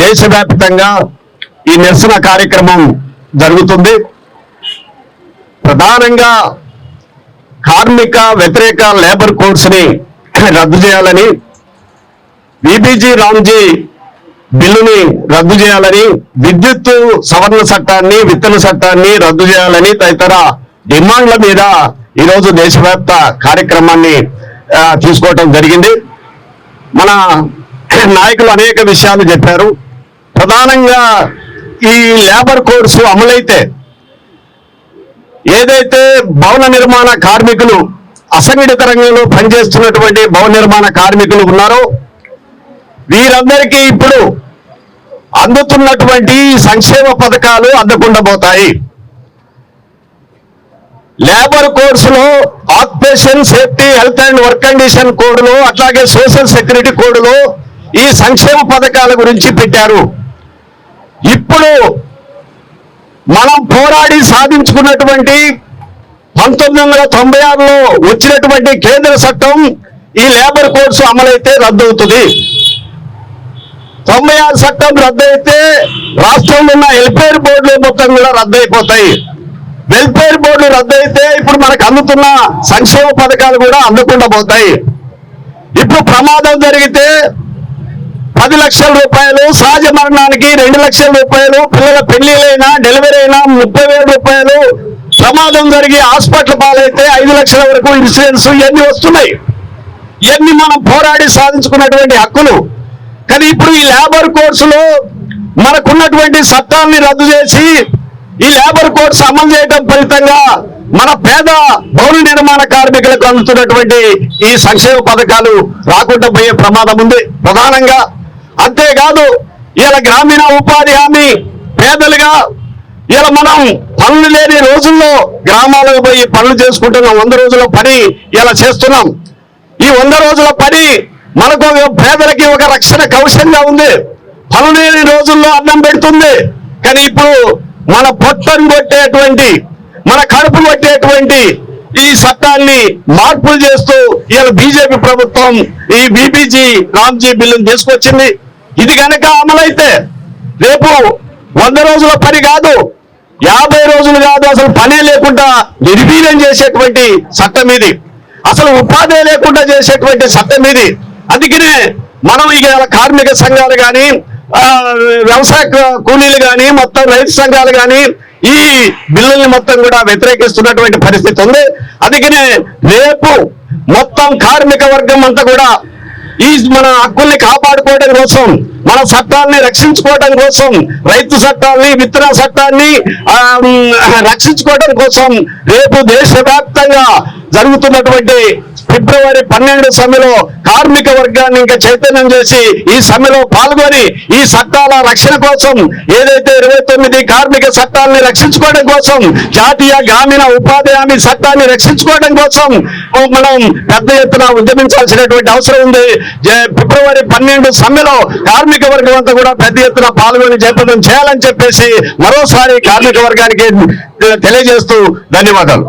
దేశవ్యాప్తంగా ఈ నిరసన కార్యక్రమం జరుగుతుంది. ప్రధానంగా కార్మిక వ్యతిరేక లేబర్ కోడ్స్ని రద్దు చేయాలని బీబీజీ రామ్జీ బిల్లుని రద్దు చేయాలని విద్యుత్ సవరణ చట్టాన్ని విత్తన చట్టాన్ని రద్దు చేయాలని తదితర డిమాండ్ల మీద ఈరోజు దేశవ్యాప్త కార్యక్రమాన్ని చూసుకోవటం తీసుకోవటం జరిగింది. మన నాయకులు అనేక విషయాలు చెప్పారు. ప్రధానంగా ఈ లేబర్ కోడ్స్ అమలైతే ఏదైతే భవన నిర్మాణ కార్మికులు అసంఘటిత రంగంలో పనిచేస్తున్నటువంటి భవన నిర్మాణ కార్మికులు ఉన్నారో వీరందరికీ ఇప్పుడు అందుతున్నటువంటి సంక్షేమ పథకాలు అందకుండా పోతాయి. Labour codes occupation safety health and work condition కోడ్లో అట్లాగే సోషల్ సెక్యూరిటీ కోడ్లో ఈ సంక్షేమ పథకాల గురించి పెట్టారు. ఇప్పుడు మనం పోరాడి సాధించుకున్నటువంటి పంతొమ్మిది వందల తొంభై ఆరులో వచ్చినటువంటి కేంద్ర చట్టం ఈ లేబర్ కోడ్స్ అమలైతే రద్దవుతుంది. తొంభై ఆరు చట్టం రద్దయితే రాష్ట్రంలో ఉన్న వెల్ఫేర్ బోర్డులు మొత్తం కూడా రద్దు అయిపోతాయి వెల్ఫేర్ బోర్డులు రద్దయితే ఇప్పుడు మనకు అందుతున్న సంక్షేమ పథకాలు కూడా అందకుండా పోతాయి. ఇప్పుడు ప్రమాదం జరిగితే పది లక్షల రూపాయలు సహజ మరణానికి రెండు లక్షల రూపాయలు పిల్లల పెళ్ళిలైనా డెలివరీ అయినా ముప్పై వేల రూపాయలు. ప్రమాదం జరిగి హాస్పిటల్ పాలైతే ఐదు లక్షల వరకు ఇన్సూరెన్స్ ఇవన్నీ వస్తున్నాయి. ఇవన్నీ మనం పోరాడి సాధించుకున్నటువంటి హక్కులు. కానీ ఇప్పుడు ఈ లేబర్ కోర్సులో మనకున్నటువంటి చట్టాన్ని రద్దు చేసి ఈ లేబర్ కోర్స్ అమలు చేయడం ఫలితంగా మన పేద భవన నిర్మాణ కార్మికులకు అందుతున్నటువంటి ఈ సంక్షేమ పథకాలు రాకుండా పోయే ప్రమాదం ఉంది. ప్రధానంగా అంతేకాదు ఇలా గ్రామీణ ఉపాధి హామీ పేదలుగా ఇలా మనం పనులు లేని రోజుల్లో గ్రామాలకు పోయి పనులు చేసుకుంటున్నాం వంద రోజుల పని ఇలా చేస్తున్నాం. ఈ వంద రోజుల పని మనకు పేదలకి ఒక రక్షణ కవచంగా ఉంది. పనులు లేని రోజుల్లో అన్నం పెడుతుంది. కానీ ఇప్పుడు మన పొట్టను కొట్టేటువంటి మన కడుపు కొట్టేటువంటి ఈ చట్టాన్ని మార్పులు చేస్తూ ఇలా బీజేపీ ప్రభుత్వం ఈ బీబీజీ రామ్జీ బిల్లును తీసుకొచ్చింది. ఇది కనుక అమలైతే రేపు వంద రోజుల పని కాదు యాభై రోజులు కాదు అసలు పనే లేకుండా నిర్వీర్యం చేసేటువంటి చట్టం ఇది. అసలు ఉపాధి లేకుండా చేసేటువంటి చట్టం ఇది. అందుకనే మనం ఇక కార్మిక సంఘాలు కానీ వ్యవసాయ కూలీలు కానీ మొత్తం రైతు సంఘాలు కానీ ఈ బిల్లుల్ని మొత్తం కూడా వ్యతిరేకిస్తున్నటువంటి పరిస్థితి ఉంది. అందుకనే రేపు మొత్తం కార్మిక వర్గం అంతా కూడా ఈ మన హక్కుల్ని కాపాడుకోవడం కోసం మన చట్టాలని రక్షించుకోవడం కోసం రైతు చట్టాన్ని విత్తన చట్టాన్ని రక్షించుకోవడం కోసం రేపు దేశవ్యాప్తంగా జరుగుతున్నటువంటి ఫిబ్రవరి పన్నెండు సమ్మెలో కార్మిక వర్గాన్ని ఇంకా చైతన్యం చేసి ఈ సమ్మెలో పాల్గొని ఈ చట్టాల రక్షణ కోసం ఏదైతే ఇరవై తొమ్మిది కార్మిక చట్టాలని రక్షించుకోవడం కోసం జాతీయ గ్రామీణ ఉపాధి హామీ చట్టాన్ని రక్షించుకోవడం కోసం మనం పెద్ద ఎత్తున ఉద్యమించాల్సినటువంటి అవసరం ఉంది. ఫిబ్రవరి పన్నెండు సమ్మెలో కార్మిక వర్గం అంతా కూడా పెద్ద ఎత్తున పాల్గొని జయప్రదం చేయాలని చెప్పేసి మరోసారి కార్మిక వర్గానికి తెలియజేస్తూ ధన్యవాదాలు.